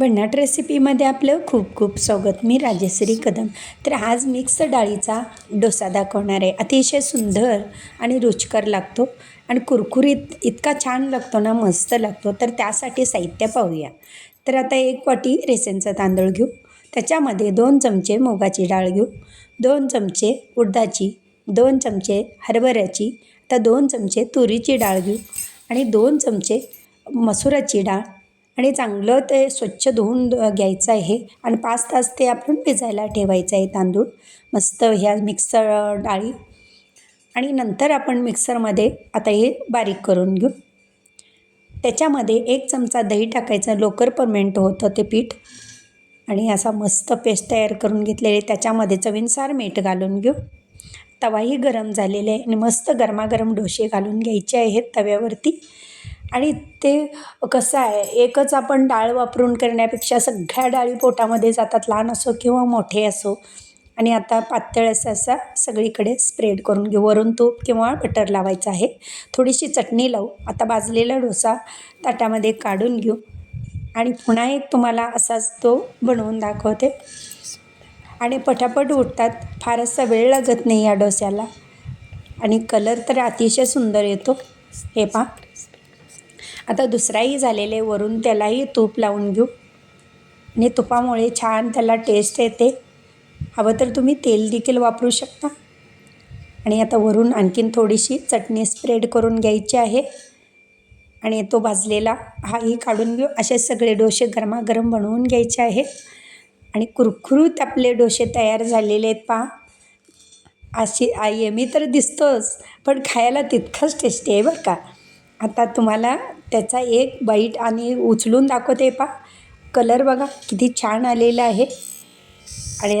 भन्नाट रेसिपीमध्ये आपलं खूप खूप स्वागत. मी राजश्री कदम. तर आज मिक्स डाळीचा डोसा दाखवणार आहे. अतिशय सुंदर आणि रुचकर लागतो आणि कुरकुरीत इतका छान लागतो ना मस्त लागतो. तर त्यासाठी साहित्य पाहूया. तर आता एक वाटी रेशनचा तांदूळ घेऊ. त्याच्यामध्ये दोन चमचे मुगाची डाळ घेऊ. दोन चमचे उडदाची दोन चमचे हरभऱ्याची तर दोन चमचे तुरीची डाळ घेऊ आणि दोन चमचे मसुराची डाळ आणि चांगलं ते स्वच्छ धुवून घ्यायचं आहे. आणि पाच तास ते आपण भिजायला ठेवायचं आहे तांदूळ. मस्त ह्या मिक्सर डाळी. आणि नंतर आपण मिक्सरमध्ये आता हे बारीक करून घेऊ. त्याच्यामध्ये एक चमचा दही टाकायचं. लोकर परमेंट होतं ते पीठ. आणि असा मस्त पेस्ट तयार करून घेतलेले. त्याच्यामध्ये चवीनुसार मीठ घालून घेऊ. तवाही गरम झालेले आहे. आणि मस्त गरमागरम डोसे घालून घ्यायचे आहेत तव्यावरती. आणि ते कसं आहे एकच आपण डाळ वापरून करण्यापेक्षा सगळ्या डाळी पोटामध्ये जातात लहान असो किंवा मोठे असो. आणि आता पातळ असं असा सगळीकडे स्प्रेड करून घेऊ. वरून तूप किंवा बटर लावायचं आहे. थोडीशी चटणी लावू. आता भाजलेला डोसा ताटामध्ये काढून घेऊ. आणि पुन्हा एक तुम्हाला असाच तो बनवून दाखवते. आणि पटापट उठतात फारसा वेळ लागत नाही या डोस्याला. आणि कलर तर अतिशय सुंदर येतो. हे पहा. आता दुसराही झालेले वरून त्यालाही तूप लावून घेऊ. आणि तुपामुळे छान त्याला टेस्ट येते. हवं तर तुम्ही तेल देखील वापरू शकता. आणि आता वरून आणखीन थोडीशी चटणी स्प्रेड करून घ्यायची आहे. आणि तो भाजलेला हाही काढून घेऊ. असे सगळे डोसे गरमागरम बनवून घ्यायचे आहे. आणि कुरकुरीत आपले डोसे तयार झालेले आहेत पहा. अशी आई मी तर दिसतोच पण खायला तितकंच टेस्टी आहे बरं का. आता तुम्हाला त्याचा एक बाईट आणि उचलून दाखवते पा कलर बघा किती छान आलेला आहे. आणि